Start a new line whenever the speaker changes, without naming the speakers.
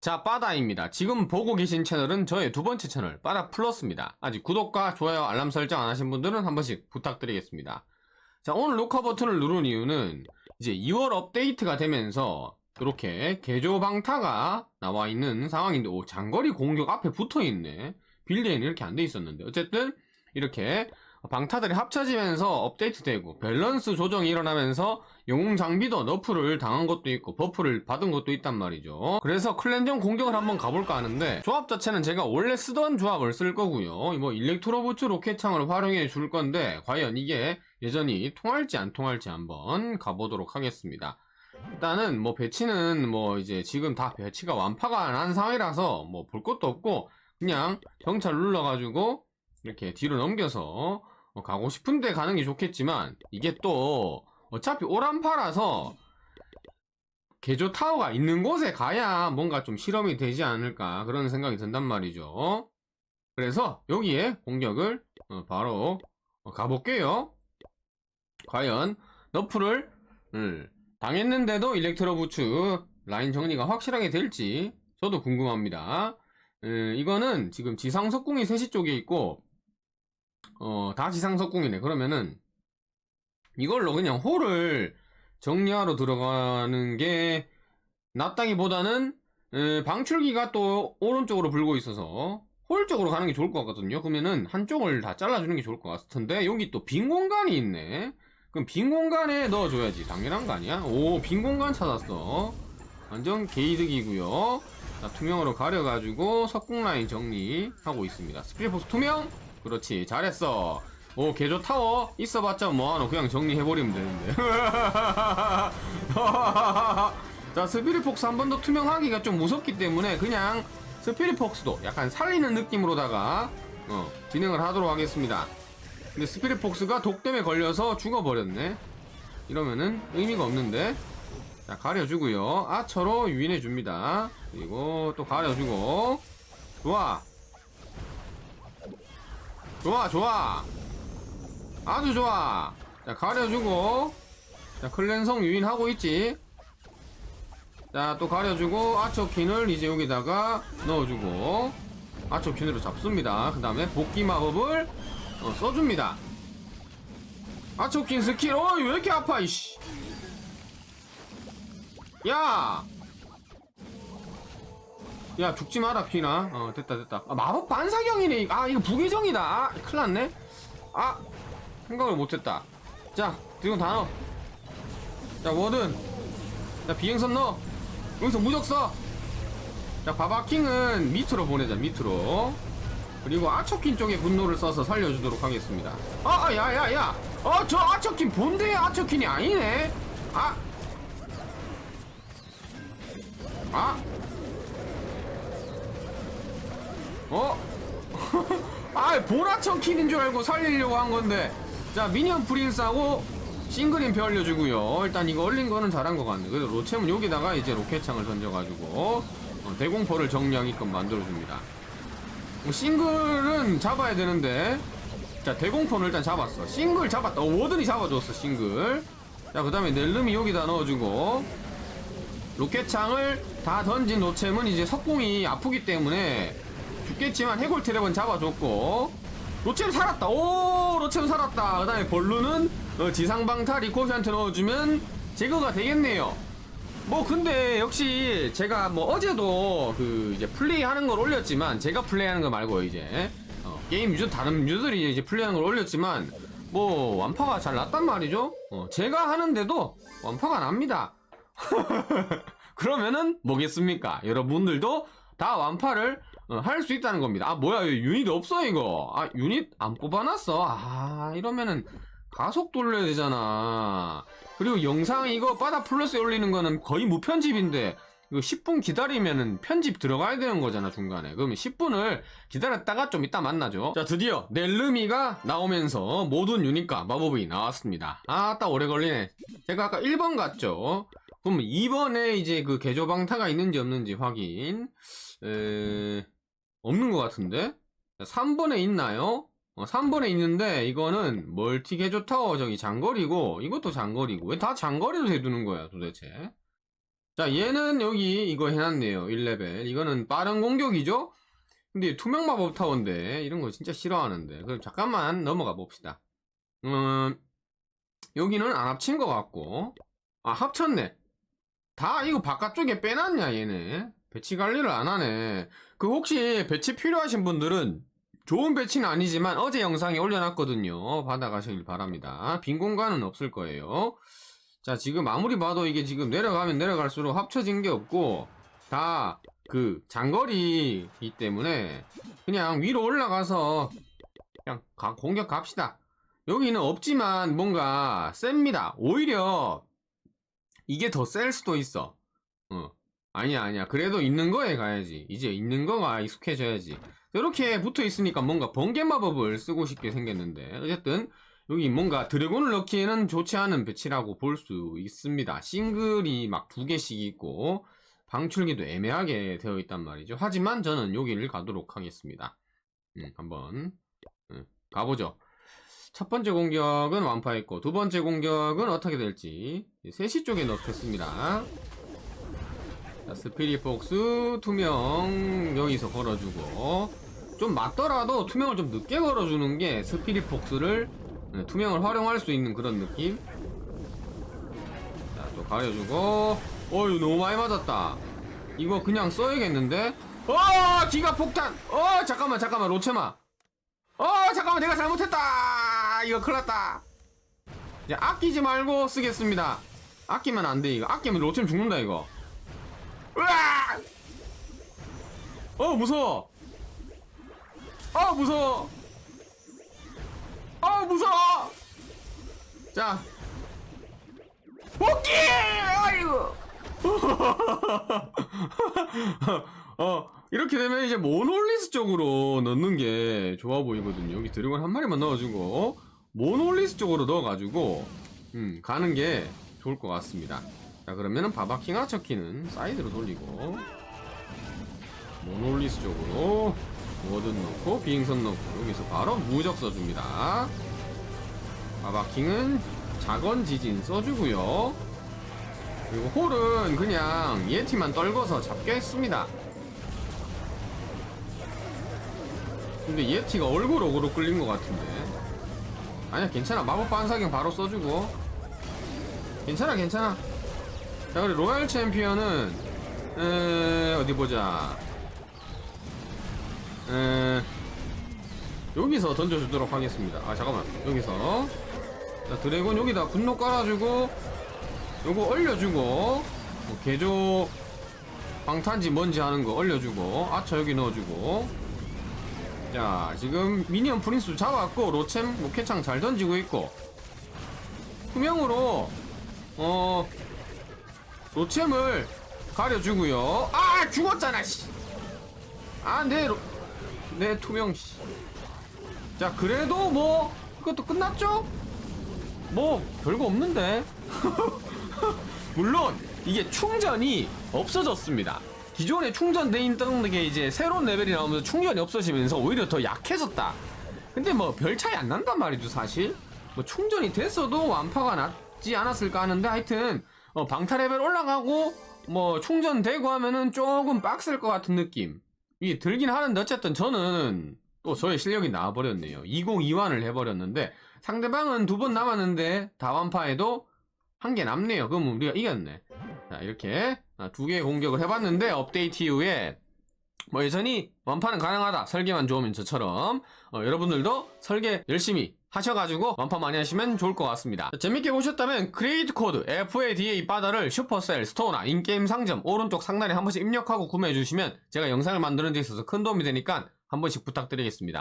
자, 빠다입니다. 지금 보고 계신 채널은 저의 두 번째 채널, 빠다 플러스입니다. 아직 구독과 좋아요, 알람 설정 안 하신 분들은 한 번씩 부탁드리겠습니다. 자, 오늘 녹화 버튼을 누른 이유는 이제 2월 업데이트가 되면서 이렇게 개조 방타가 나와 있는 상황인데, 오, 장거리 공격 앞에 붙어 있네. 빌드에는 이렇게 안 돼 있었는데. 어쨌든, 이렇게 방타들이 합쳐지면서 업데이트되고, 밸런스 조정이 일어나면서 영웅 장비도 너프를 당한 것도 있고 버프를 받은 것도 있단 말이죠. 그래서 클랜전 공격을 한번 가볼까 하는데 조합 자체는 제가 원래 쓰던 조합을 쓸 거고요. 뭐 일렉트로부츠 로켓창을 활용해 줄 건데 과연 이게 여전히 통할지 안 통할지 한번 가보도록 하겠습니다. 일단은 뭐 배치는 뭐 이제 지금 다 배치가 완파가 난 상황이라서 뭐 볼 것도 없고 그냥 경찰 눌러가지고 이렇게 뒤로 넘겨서 어, 가고 싶은데 가는 게 좋겠지만 이게 또 어차피 오란파라서 개조 타워가 있는 곳에 가야 뭔가 좀 실험이 되지 않을까 그런 생각이 든단 말이죠. 그래서 여기에 공격을 어, 바로 어, 가볼게요. 과연 너프를 음, 당했는데도 일렉트로 부츠 라인 정리가 확실하게 될지 저도 궁금합니다. 음, 이거는 지금 지상석궁이 3시 쪽에 있고 어, 다 지상석궁이네. 그러면은 이걸로 그냥 홀을 정리하러 들어가는 게 낫다기보다는 에, 방출기가 또 오른쪽으로 불고 있어서 홀 쪽으로 가는 게 좋을 것 같거든요. 그러면은 한쪽을 다 잘라주는 게 좋을 것 같은데 여기 또 빈 공간이 있네. 그럼 빈 공간에 넣어줘야지. 당연한 거 아니야? 오, 빈 공간 찾았어. 완전 개이득이고요. 자, 투명으로 가려가지고 석궁 라인 정리하고 있습니다. 스피릿포스 투명? 그렇지, 잘했어. 오, 개조 타워 있어봤자 뭐하노? 그냥 정리해버리면 되는데. 자, 스피릿 폭스 한 번 더 투명하기가 좀 무섭기 때문에 그냥 스피릿 폭스도 약간 살리는 느낌으로다가 어, 진행을 하도록 하겠습니다. 근데 스피릿 폭스가 독 때문에 걸려서 죽어버렸네. 이러면은 의미가 없는데. 자, 가려주고요. 아처로 유인해줍니다. 그리고 또 가려주고. 좋아. 좋아, 좋아. 아주 좋아. 자, 가려주고. 자, 클랜성 유인하고 있지. 자, 또 가려주고, 아처킨을 이제 여기다가 넣어주고, 아처킨으로 잡습니다. 그 다음에 복귀 마법을 어, 써줍니다. 아처킨 스킬, 어, 왜 이렇게 아파, 이씨. 야! 야, 죽지 마라, 피나. 어, 됐다, 됐다. 아, 마법 반사경이네. 아, 이거 부계정이다. 아, 큰일 났네. 아, 생각을 못했다. 자, 지금 다 넣어. 자, 워든. 자, 비행선 넣어. 여기서 무적 써. 자, 바바킹은 밑으로 보내자, 밑으로. 그리고 아처킨 쪽에 분노를 써서 살려주도록 하겠습니다. 아, 아, 야, 야, 야. 어, 저 아처킨 본대의 아처킨이 아니네. 아. 아. 어? 아, 보라처킨인 줄 알고 살리려고 한 건데. 자, 미니언 프린스하고 싱글인 표 올려주고요. 일단 이거 올린 거는 잘한 것 같네. 그래서 로챔은 여기다가 이제 로켓창을 던져가지고 어, 대공포를 정리하게끔 만들어줍니다. 뭐 싱글은 잡아야 되는데 자 대공포는 일단 잡았어. 싱글 잡았다. 어, 워든이 잡아줬어 싱글. 자그 다음에 넬름이 여기다 넣어주고 로켓창을 다 던진 로챔은 이제 석궁이 아프기 때문에 죽겠지만 해골 트랩은 잡아줬고 로챔 살았다. 오 로챔 살았다. 그 다음에 벌루는 어, 지상방타 리코시한테 넣어주면 제거가 되겠네요. 뭐 근데 역시 제가 뭐 어제도 그 이제 플레이하는 걸 올렸지만 제가 플레이하는 거 말고 이제 어, 게임 유저 다른 유저들이 이제 플레이하는 걸 올렸지만 뭐 완파가 잘 났단 말이죠? 어, 제가 하는데도 완파가 납니다. 그러면은 뭐겠습니까? 여러분들도 다 완파를 어, 할 수 있다는 겁니다. 아 뭐야 유닛 없어 이거. 아 유닛 안 뽑아놨어. 아 이러면은 가속 돌려야 되잖아. 그리고 영상 이거 바다 플러스에 올리는 거는 거의 무편집인데 이거 10분 기다리면은 편집 들어가야 되는 거잖아 중간에. 그러면 10분을 기다렸다가 좀 이따 만나죠. 자 드디어 넬르미가 나오면서 모든 유닛과 마법이 나왔습니다. 아따 오래 걸리네. 제가 아까 1번 갔죠. 그럼 2번에 이제 그 개조방타가 있는지 없는지 확인. 에... 없는 것 같은데? 3번에 있나요? 어, 3번에 있는데 이거는 멀티 개조 타워 저기 장거리고 이것도 장거리고 왜 다 장거리로 해두는 거야 도대체? 자, 얘는 여기 이거 해놨네요. 1레벨. 이거는 빠른 공격이죠? 근데 투명 마법 타워인데, 이런 거 진짜 싫어하는데. 그럼 잠깐만 넘어가 봅시다. 음, 여기는 안 합친 것 같고, 아, 합쳤네. 다 이거 바깥쪽에 빼놨냐, 얘네. 배치 관리를 안 하네. 그 혹시 배치 필요하신 분들은 좋은 배치는 아니지만 어제 영상에 올려놨거든요. 받아가시길 바랍니다. 빈 공간은 없을 거예요. 자, 지금 아무리 봐도 이게 지금 내려가면 내려갈수록 합쳐진 게 없고, 다 그 장거리이기 때문에 그냥 위로 올라가서 그냥 가- 공격 갑시다. 여기는 없지만 뭔가 셉니다. 오히려 이게 더 셀 수도 있어. 어. 아니야, 아니야. 그래도 있는 거에 가야지. 이제 있는 거가 익숙해져야지. 이렇게 붙어 있으니까 뭔가 번개 마법을 쓰고 싶게 생겼는데. 어쨌든, 여기 뭔가 드래곤을 넣기에는 좋지 않은 배치라고 볼 수 있습니다. 싱글이 막 두 개씩 있고, 방출기도 애매하게 되어 있단 말이죠. 하지만 저는 여기를 가도록 하겠습니다. 음, 한번, 음, 가보죠. 첫 번째 공격은 완파했고, 두 번째 공격은 어떻게 될지, 3시 쪽에 넣겠습니다. 자, 스피릿 복스 투명 여기서 걸어주고 좀 맞더라도 투명을 좀 늦게 걸어주는 게 스피릿 복스를 네, 투명을 활용할 수 있는 그런 느낌. 자 또 가려주고 어휴 너무 많이 맞았다. 이거 그냥 써야겠는데? 어 기가 폭탄! 어 잠깐만 잠깐만 로체마. 어 잠깐만 내가 잘못했다! 이거 큰일났다. 이제 아끼지 말고 쓰겠습니다. 아끼면 안 돼 이거. 아끼면 로체면 죽는다 이거 으아! 어 무서워. 아 무서워. 아 무서워. 자. 복귀! 아이고. 어 이렇게 되면 이제 모놀리스 쪽으로 넣는 게 좋아 보이거든요. 여기 드래곤 한 마리만 넣어주고 모놀리스 쪽으로 넣어가지고 음 가는 게 좋을 것 같습니다. 자 그러면은 바바킹 하처키는 사이드로 돌리고 모놀리스 쪽으로 워든 넣고 비행선 넣고 여기서 바로 무적 써줍니다. 바바킹은 작은 지진 써주고요. 그리고 홀은 그냥 예티만 떨궈서 잡겠습니다. 근데 예티가 얼굴 어그로 끌린 것 같은데. 아니야 괜찮아. 마법 반사경 바로 써주고. 괜찮아 괜찮아 자, 그리고 로얄 챔피언은 에, 어디 보자. 에, 여기서 던져주도록 하겠습니다. 아 잠깐만 여기서 자, 드래곤 여기다 분노 깔아주고 요거 얼려주고 뭐 개조 방탄지 뭔지 하는 거 얼려주고 아차 여기 넣어주고 자 지금 미니언 프린스 잡았고 로챔 로켓창 잘 던지고 있고 투명으로 어 로챔을 가려주고요. 아 죽었잖아. 씨. 아내 내 투명. 씨. 자 그래도 뭐 그것도 끝났죠? 뭐 별거 없는데. 물론 이게 충전이 없어졌습니다. 기존에 충전돼 있던 게 이제 새로운 레벨이 나오면서 충전이 없어지면서 오히려 더 약해졌다. 근데 뭐 별 차이 안 난단 말이죠 사실. 뭐 충전이 됐어도 완파가 낫지 않았을까 하는데 하여튼 어, 방타 레벨 올라가고 뭐 충전되고 하면은 조금 빡셀 것 같은 느낌. 이게 들긴 하는데 어쨌든 저는 또 저의 실력이 나와버렸네요. 2021을 해버렸는데 상대방은 두 번 남았는데 다 완파해도 한 개 남네요. 그럼 우리가 이겼네. 자 이렇게 아, 두 개의 공격을 해봤는데 업데이트 이후에 뭐 여전히 완파는 가능하다. 설계만 좋으면 저처럼 어, 여러분들도 설계 열심히 하셔가지고 완파 많이 하시면 좋을 것 같습니다. 자, 재밌게 보셨다면 크리에이트 코드 FADA 바다를 슈퍼셀 스토어나 인게임 상점 오른쪽 상단에 한 번씩 입력하고 구매해 주시면 제가 영상을 만드는 데 있어서 큰 도움이 되니까 한 번씩 부탁드리겠습니다.